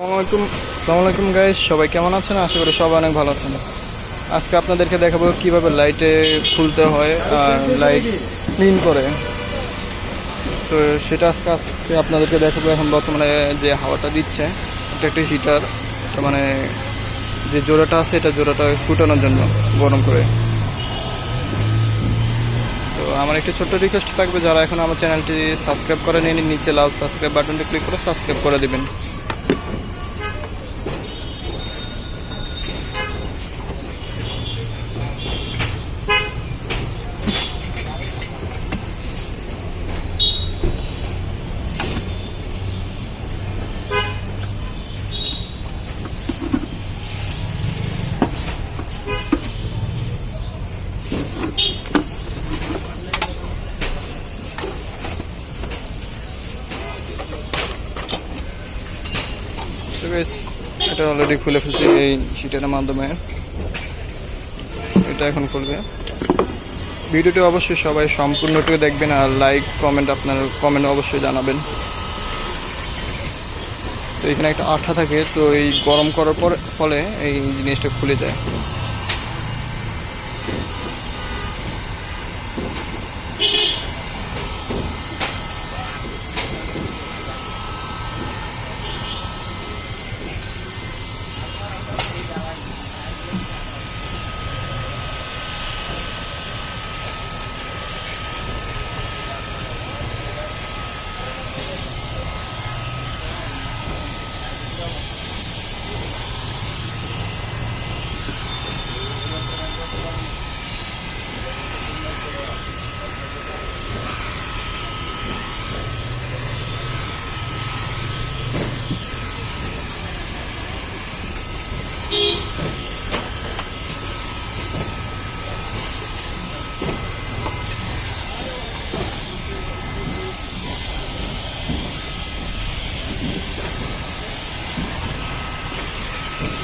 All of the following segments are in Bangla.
আসসালামাইকুম আসসালামু আলাইকুম গাইস সবাই কেমন আছেন? আশা করি সবাই অনেক ভালো আছেন। আজকে আপনাদেরকে দেখাবো কীভাবে লাইটে খুলতে হয় আর লাইট ক্লিন করে। তো সেটা আজকে আজকে আপনাদেরকে দেখাবো। এখন বর্তমানে যে হাওয়াটা দিচ্ছে, এটা একটা হিটার মানে যে জোড়াটা আছে, এটা জোড়াটা ফুটানোর জন্য গরম করে। তো আমার একটি ছোট্ট রিকোয়েস্ট থাকবে, যারা এখন আমার চ্যানেলটি সাবস্ক্রাইব করে নিন নিচে লাল সাবস্ক্রাইব বাটনটি ক্লিক করে সাবস্ক্রাইব করে দিবেন। এটা অলরেডি খুলে ফেলছি এই শিটের মাধ্যমে। এটা এখন খুলবে। ভিডিওটি অবশ্যই সবাই সম্পূর্ণটুকু দেখবেন আর লাইক কমেন্ট আপনার কমেন্ট অবশ্যই জানাবেন। তো এখানে একটা আঠা থাকে, তো এই গরম করার পর ফলে এই জিনিসটা খুলে যায়।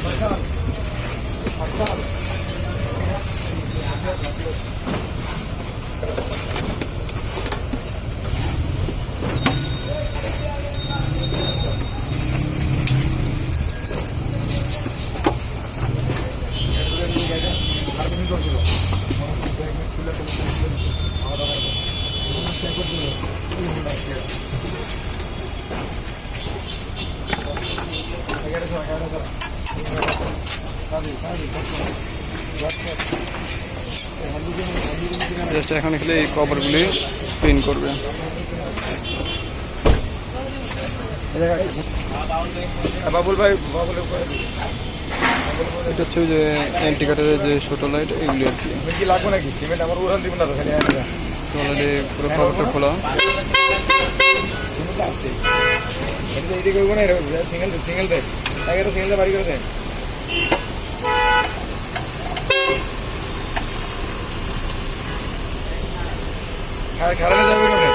টান মারলে এগুলো খুলে যাবে জাস্ট এখন এখানে এই কভারগুলি ক্লিন করবে। বাবুল ভাই এটা হচ্ছে যে অ্যান্টিকাটারের যে ছোটো লাইট এগুলি আর কি। লাগবে নাকি? সিমেন্ট আমার উড়ান দিব না তো খালি। পুরো কভারটা খোলা। সিমেন্ট আছে এটা এদিকে করব না সিঙ্গেল সিঙ্গেল দে তাকে একটা সিঙ্গেল বাড়ি করে দে খারালে যাবে কেমনে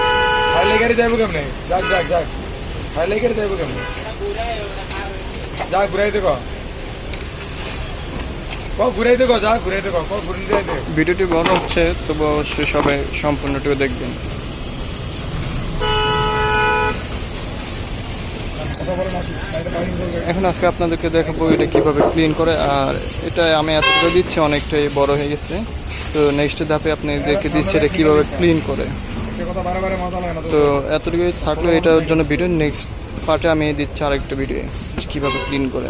গাড়ি কেমনে যাক যাক যাক খারালে গাড়ি যাবে কেমনে যা ঘুরাই ক ক ভিডিওটি বড় হচ্ছে তবু অবশ্যই সবাই সম্পূর্ণটুকু দেখবেন। এখন আজকে আপনাদেরকে দেখাবো এটা কীভাবে ক্লিন করে, আর এটা আমি এতটা দিচ্ছি অনেকটাই বড় হয়ে গেছে। তো নেক্সট ধাপে আপনাদেরকে দিচ্ছে এটা কীভাবে ক্লিন করে। তো এতটুকুই থাকল, এটার জন্য ভিডিও নেক্সট পার্টে আমি দিচ্ছি আরেকটা ভিডিও কীভাবে ক্লিন করে।